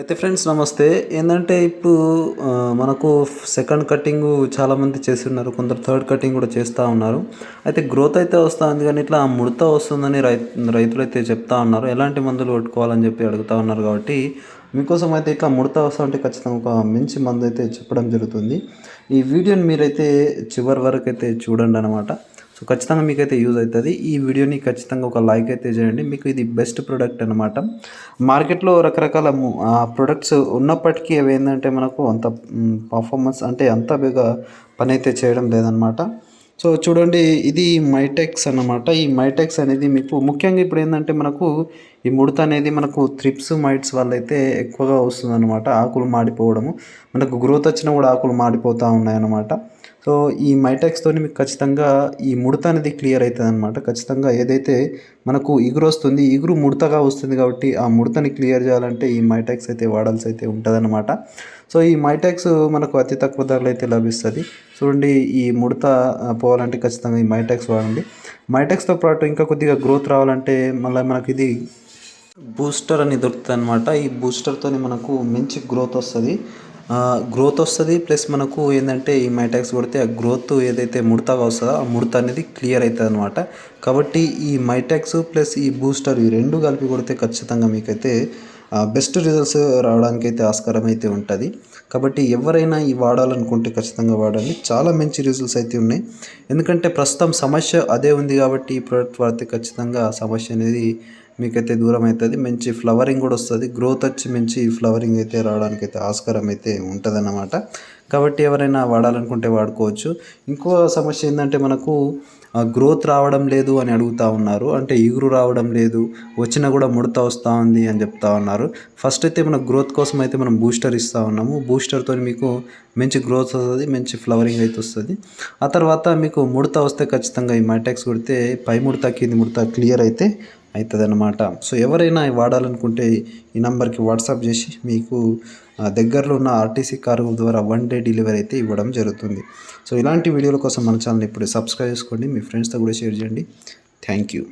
అయితే ఫ్రెండ్స్ నమస్తే. ఏంటంటే ఇప్పుడు మనకు సెకండ్ కటింగ్ చాలామంది చేస్తున్నారు. కొందరు థర్డ్ కటింగ్ కూడా చేస్తూ ఉన్నారు. అయితే గ్రోత్ అయితే వస్తుంది కానీ ఇట్లా ముడత వస్తుందని రైతు రైతులు అయితే చెప్తా ఉన్నారు. ఎలాంటి మందులు కొట్టుకోవాలని చెప్పి అడుగుతా ఉన్నారు కాబట్టి మీకోసం అయితే ఇట్లా ముడత వస్తా ఉంటే ఖచ్చితంగా ఒక మంచి మందు అయితే చెప్పడం జరుగుతుంది. ఈ వీడియోని మీరైతే చివరి వరకు అయితే చూడండి అనమాట సో ఖచ్చితంగా మీకైతే యూజ్ అవుతుంది. ఈ వీడియోని ఖచ్చితంగా ఒక లైక్ అయితే చేయండి. మీకు ఇది బెస్ట్ ప్రోడక్ట్ అనమాట మార్కెట్లో రకరకాల ప్రొడక్ట్స్ ఉన్నప్పటికీ అవి ఏంటంటే మనకు అంత పర్ఫార్మెన్స్ అంటే అంత బేగా పని అయితే చేయడం లేదనమాట సో చూడండి ఇది మైటెక్స్ అన్నమాట. ఈ మైటెక్స్ అనేది మీకు ముఖ్యంగా ఇప్పుడు ఏంటంటే మనకు ఈ ముడత అనేది మనకు త్రిప్స్ మైట్స్ వల్ల అయితే ఎక్కువగా వస్తుందన్నమాట. ఆకులు మాడిపోవడము మనకు గ్రోత్ వచ్చినా కూడా ఆకులు మాడిపోతూ ఉన్నాయన్నమాట. సో ఈ మైటాక్స్తోని మీకు ఖచ్చితంగా ఈ ముడత అనేది క్లియర్ అవుతుంది అనమాట ఖచ్చితంగా ఏదైతే మనకు ఇగురు వస్తుంది ఇగురు ముడతగా వస్తుంది కాబట్టి ఆ ముడతని క్లియర్ చేయాలంటే ఈ మైటాక్స్ అయితే వాడాల్సి అయితే ఉంటుందన్నమాట. సో ఈ మైటాక్స్ మనకు అతి తక్కువ ధరలో అయితే లభిస్తుంది. చూడండి ఈ ముడత పోవాలంటే ఖచ్చితంగా ఈ మైటాక్స్ వాడండి. మైటాక్స్తో పాటు ఇంకా కొద్దిగా గ్రోత్ రావాలంటే మళ్ళీ మనకి ఇది బూస్టర్ అని దొరుకుతుంది అనమాట ఈ బూస్టర్తో మనకు మంచి గ్రోత్ వస్తుంది. గ్రోత్ వస్తుంది ప్లస్ మనకు ఏంటంటే ఈ మైటాక్స్ కొడితే ఆ గ్రోత్ ఏదైతే ముడతగా వస్తుందో ఆ ముడత అనేది క్లియర్ అవుతుంది అనమాట కాబట్టి ఈ మైటాక్స్ ప్లస్ ఈ బూస్టర్ ఈ రెండు కలిపి కొడితే ఖచ్చితంగా మీకైతే బెస్ట్ రిజల్ట్స్ రావడానికి అయితే ఆస్కారం అయితే ఉంటుంది. కాబట్టి ఎవరైనా ఈ వాడాలనుకుంటే ఖచ్చితంగా వాడండి. చాలా మంచి రిజల్ట్స్ అయితే ఉన్నాయి. ఎందుకంటే ప్రస్తుతం సమస్య అదే ఉంది కాబట్టి ఈ ప్రోడక్ట్ వాడితే ఖచ్చితంగా సమస్య అనేది మీకైతే దూరం అవుతుంది మంచి ఫ్లవరింగ్ కూడా వస్తుంది. గ్రోత్ వచ్చి మంచి ఫ్లవరింగ్ అయితే రావడానికి అయితే ఆస్కారం అయితే ఉంటుందన్నమాట. కాబట్టి ఎవరైనా వాడాలనుకుంటే వాడుకోవచ్చు. ఇంకో సమస్య ఏంటంటే మనకు గ్రోత్ రావడం లేదు అని అడుగుతూ ఉన్నారు. అంటే ఇగురు రావడం లేదు వచ్చినా కూడా ముడత వస్తూ ఉంది అని చెప్తా ఉన్నారు. ఫస్ట్ అయితే మన గ్రోత్ కోసం అయితే మనం బూస్టర్ ఇస్తూ ఉన్నాము. బూస్టర్తో మీకు మంచి గ్రోత్ వస్తుంది మంచి ఫ్లవరింగ్ అయితే వస్తుంది. ఆ తర్వాత మీకు ముడత వస్తే ఖచ్చితంగా ఈ మైటాక్స్ కొడితే పై ముడత కింది ముడత క్లియర్ అయితే అవుతుంది అనమాట సో ఎవరైనా వాడాలనుకుంటే ఈ నెంబర్కి వాట్సాప్ చేసి మీకు దగ్గరలో ఉన్న ఆర్టీసీ కారు ద్వారా వన్ డే డెలివరీ అయితే ఇవ్వడం జరుగుతుంది. సో ఇలాంటి వీడియోల కోసం మన ఛానల్ ఇప్పుడు సబ్స్క్రైబ్ చేసుకోండి. మీ ఫ్రెండ్స్తో కూడా షేర్ చేయండి. Thank you.